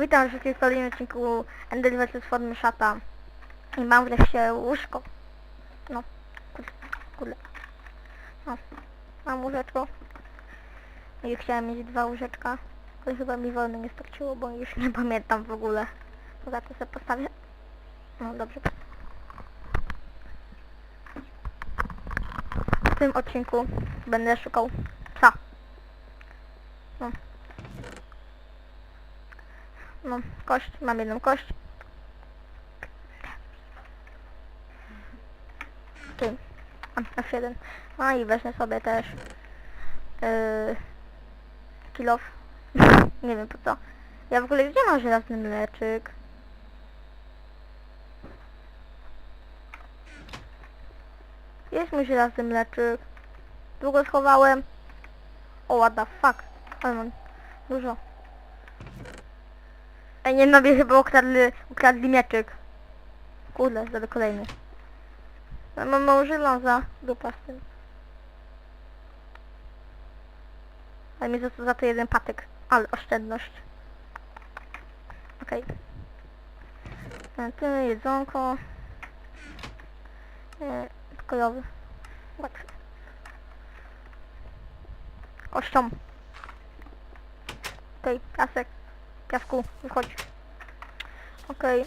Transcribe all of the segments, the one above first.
Witam wszystkich w kolejnym odcinku Ender vs Formy Szata. I mam wreszcie łóżko. No, kurde. No, mam łóżeczko. I chciałem mieć dwa łóżeczka. Ale chyba mi wolny nie starczyło, bo już nie pamiętam w ogóle. Poza to sobie postawię. No dobrze. W tym odcinku będę szukał psa. No. No, kość, mam jedną kość. Ty, mam F1. No i wezmę sobie też yy, kilof. Nie wiem po co. Ja w ogóle gdzie mam żelazny mleczyk? Jest mój żelazny mleczyk. Długo schowałem. O, what the fuck. Ale mam dużo. Ej, nie no, chyba ukradli, ukradli mieczyk. Kurde, zrobię kolejny. Ja mam mało żelaza, dupa z tym. Ale mi za to, za to jeden patyk. Ale oszczędność. Okej. Okay. Tyle jedzonko. E, pokojowy. Łatwy. Kością. Okej, piasek. Piasku, wychodź. Okej.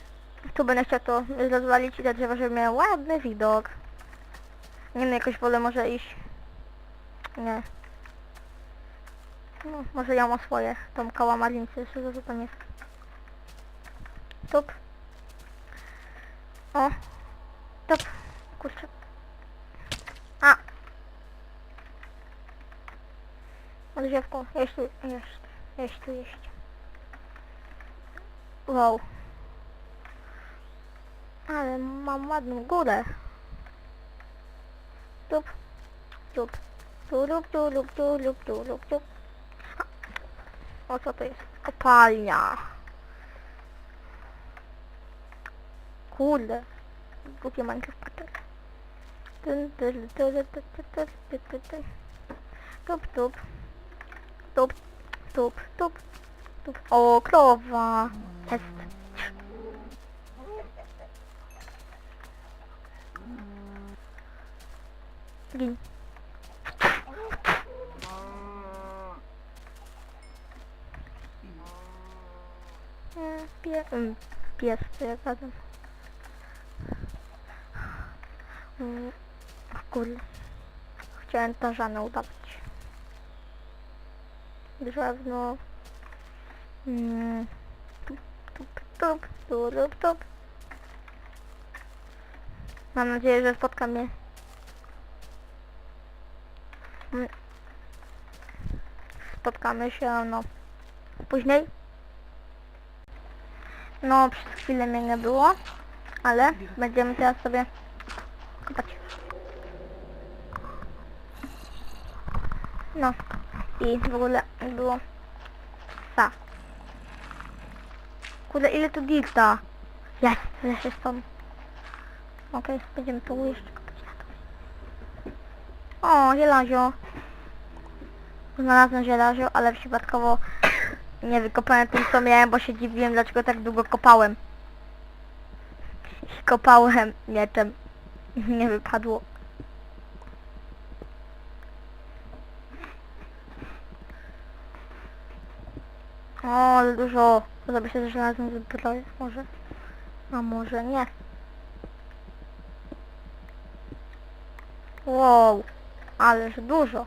Tu będę chciał to rozwalić i drzewa, żeby miały ładny widok. Nie wiem, jakoś wolę może iść. Nie. No, może ja mam swoje. Tą kałamarince, jeszcze co tam jest. Tup. O. Tup. Kurczę. A. Odrzewko. Jest tu. Jest tu, jest. Wow. Ale mam ładną górę. Tup, tup, tu, lub, tu, lub, tu, lub, tu, lub, tu. O, co to jest? Kopalnia. Kurde. Głupie Minecraft Pattern. Tyn, tyn, tyn, tyn, tyn, tyn, tyn, tyn. Tup, tup. Tup, tup, tup. O, krowa. Jest. Gin. Pie, mm, pies, to ja gadam. Mm, Kurde. Chciałem udawać. Drzewno. Mam nadzieję, że spotka mnie. Mm. Spotkamy się, no, później. No, przez chwilę mnie nie było, ale będziemy teraz sobie kopać. No, i w ogóle było sa. Kurde, ile tu dirta? Jest, leży stąd. Okej, będziemy tu jeszcze to. O, zielazio. Znalazłem zielazio, ale przypadkowo nie wykopałem tym co miałem, bo się dziwiłem dlaczego tak długo kopałem. Kopałem mieczem. Nie wypadło. O, ale dużo. Zrobię się znalazłem zbroję. Może. A może nie. Wow. Ależ dużo.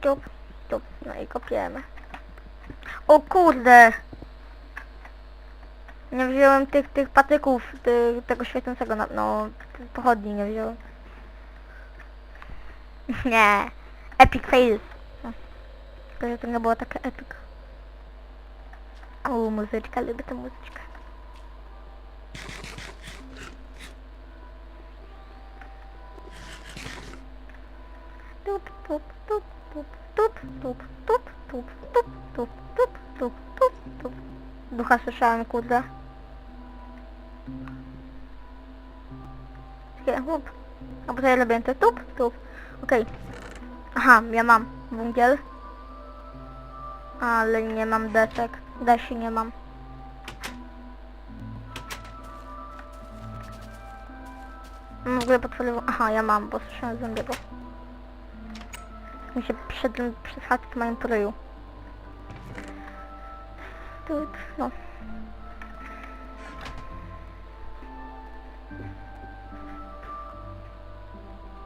Tup, tup, no i kopiemy. O kurde! Nie wziąłem tych, tych patyków, ty, tego świecącego, na, no, pochodni nie wziąłem. Nie, epic fail. No. Tylko, że to nie było takie epic. O, muzyczka, lubię tę muzyczkę. Tup, tup, tup, tup, tup, tup, tup, tup, tup, tup, tup, tup, tup, tup. Ducha słyszałem, kurde. Takie, łup. A bo to ja robię to tup, tup. Okej. Aha, ja mam. Węgiel. Ale nie mam desek. Desi nie mam. W ogóle. Aha, ja mam, bo słyszałem zombiego. Mi się przed, przez chatkę mają po ryju. Tu, no.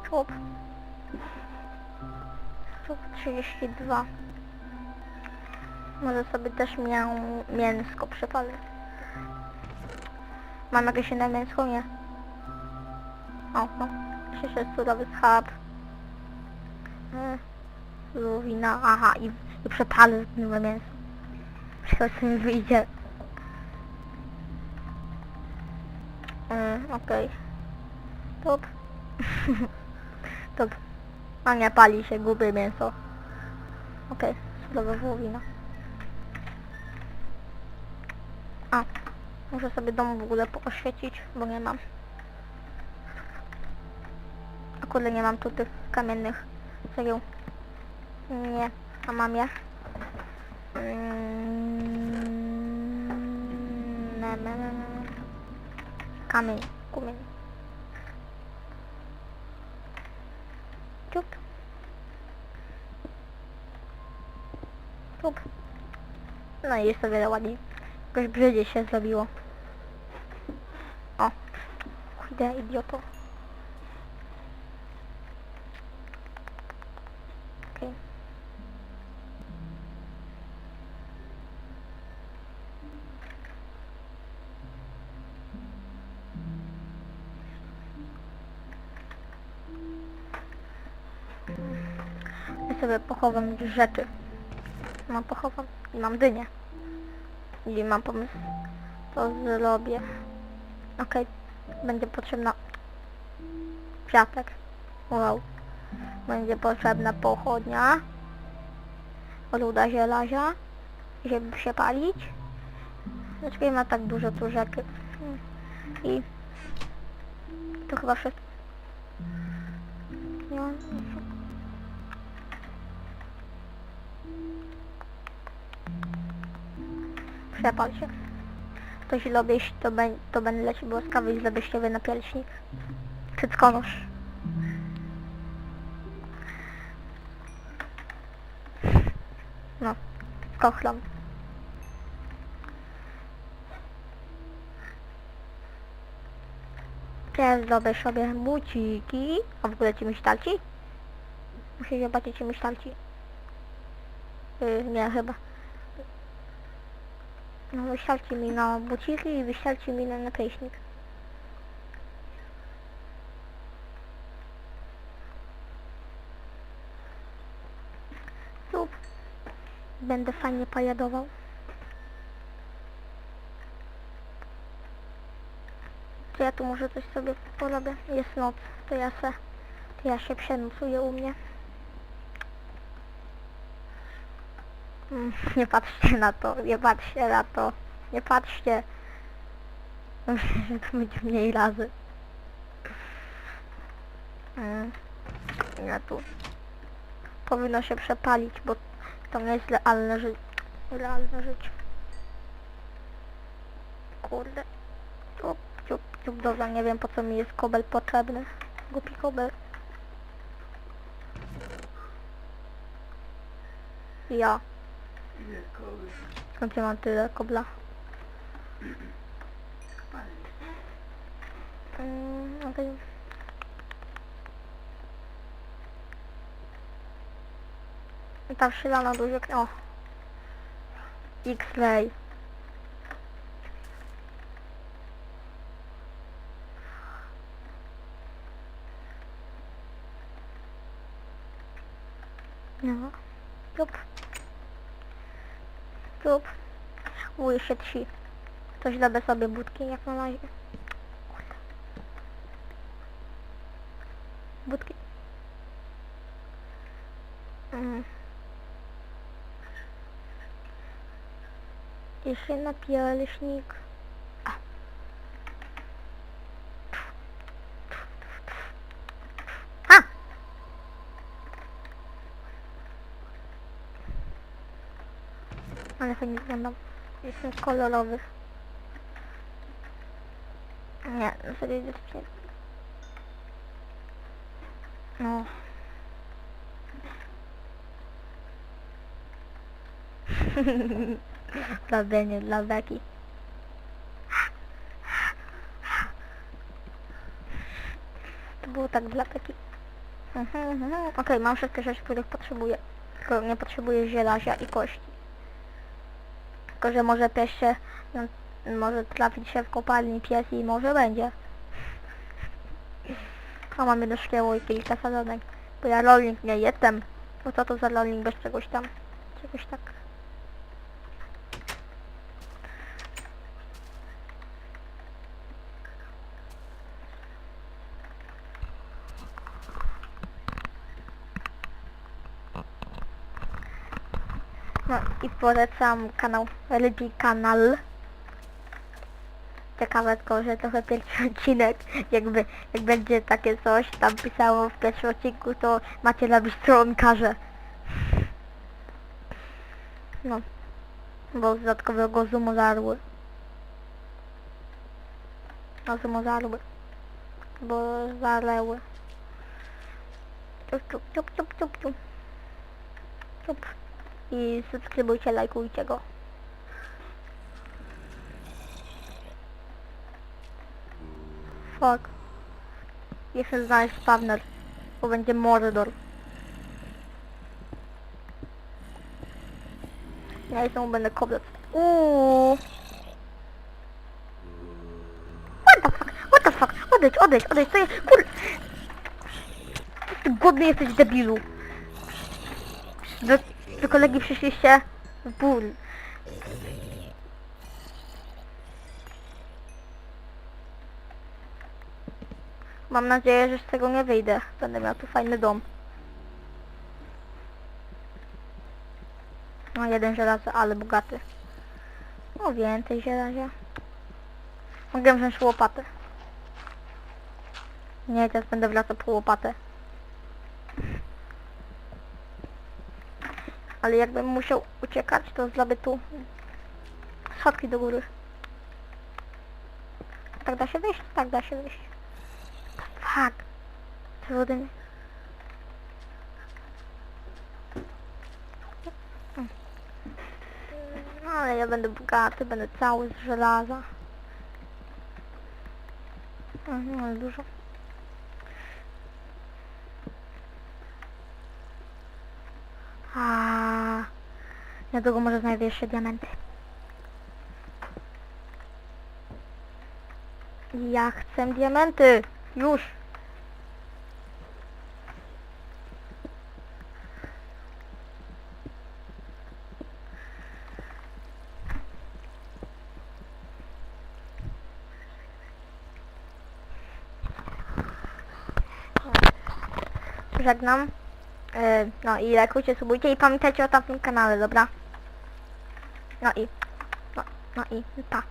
Człowiek. Tu 32. Może sobie też miał mięsko przypalę. Mam jakieś inne mięsko? Nie. O, no. Przyszedł surowy schab. Mm. Luwina, aha, i, i przepalę zgniłe mięso. Wszystko co mi wyjdzie. Mm, okej. Top. Top. A nie, pali się, gubię mięso. Okej, surowa wołowina. A, muszę sobie dom w ogóle pooświecić, bo nie mam. Akurat nie mam tu tych kamiennych cegieł. Nie, a mam je. Mm. Kamień, kumień. Ciup. No i jest o wiele ładniej. Jakoś brzydzie się zrobiło. O. Kurde, idioto. Okej. Ja sobie pochowam rzeczy. No pochowam i mam dynię. I mam pomysł. To zrobię. Okej. Będzie potrzebna kwiatek. Wow. Będzie potrzebna pochodnia. Ruda zielazia. Żeby się palić. Nie ma tak dużo tu. I to chyba wszystko. Nie Przepal się. To źle obieść, to, bę- to będę lecił łaskawy i zabierzcie na pierśnik. Cyckonosz. No, kochlam. Teraz zrobię sobie buciki. A w ogóle ci myślalci? Muszę zobaczyć ci myślalci. Yy, nie, chyba. No wysialcie mi na buciki i wysialcie mi na naklejśnik. Lub będę fajnie pajadował. To ja tu może coś sobie porobię. Jest noc, to ja se, to ja się przenocuję u mnie. Nie patrzcie na to, nie patrzcie na to, nie patrzcie. To będzie mniej razy. Mm, Ja tu powinno się przepalić, bo to nie jest realne życie. Realne życie. Kurde. Ciup, ciup, ciup, dobra, nie wiem po co mi jest kobel potrzebny. Głupi kobel. Ja. Skąd ja mam tyle kobla? Mm, okej. I Tam szylano dużo... O! X-ray. No. Jup. Jup. Wuj się trzy. To źle sobie budki jak na razie. Budki. Mm. Jeszcze napielśnik. A. A! Ale fajnie wyglądam. Jestem kolorowy. Nie, serio jest piękny. No. dla Benie, dla Beki. To było tak dla Beki. Okej, mam wszystkie rzeczy, których potrzebuję. Tylko nie potrzebuję zielazia i kości. Tylko, że może pies się, no, może trafić się w kopalni pies i może będzie. A mam jedno szkieło i kilka sadzonek. Bo ja rolnik nie jestem. No co to za rolnik bez czegoś tam? Czegoś tak. No i polecam kanał Rybi Kanal. Ciekawe tylko, że trochę pierwszy odcinek, jakby jak będzie takie coś tam pisało w pierwszym odcinku, to macie robić stronkarze. No. Bo z dodatkowego zoomu zarły. No zoomu zarły. Bo zaleły. Ciup, ciup, ciup, ciup, ciup, ciup. Ciup. I subskrybujcie, lajkujcie go. Fuck. Jeszcze znaleźć spawner, bo będzie Mordor. Ja i znowu będę koblec. Uuu. What the fuck? What the fuck? Odejdź, odejdź, odejdź, to jest... Kur... Ty godny jesteś debilu. Do, do kolegi przyszliście w ból. Mam nadzieję, że z tego nie wyjdę. Będę miał tu fajny dom. No jeden żelazo, ale bogaty. No więcej żelaza. Mogę wziąć łopatę. Nie, teraz będę wracał po łopatę. Ale jakbym musiał uciekać, to zrobię tu schodki do góry. Tak da się wyjść? Tak da się wyjść. Fuck. Trudny. No ale ja będę bogaty, będę cały z żelaza. Mhm, ale dużo. A niedługo może znajdę jeszcze diamenty. Ja chcę diamenty! Już! Żegnam. E, No i lajkujcie, subujcie i pamiętajcie o tamtym kanale, dobra? No i, no, no i, pa.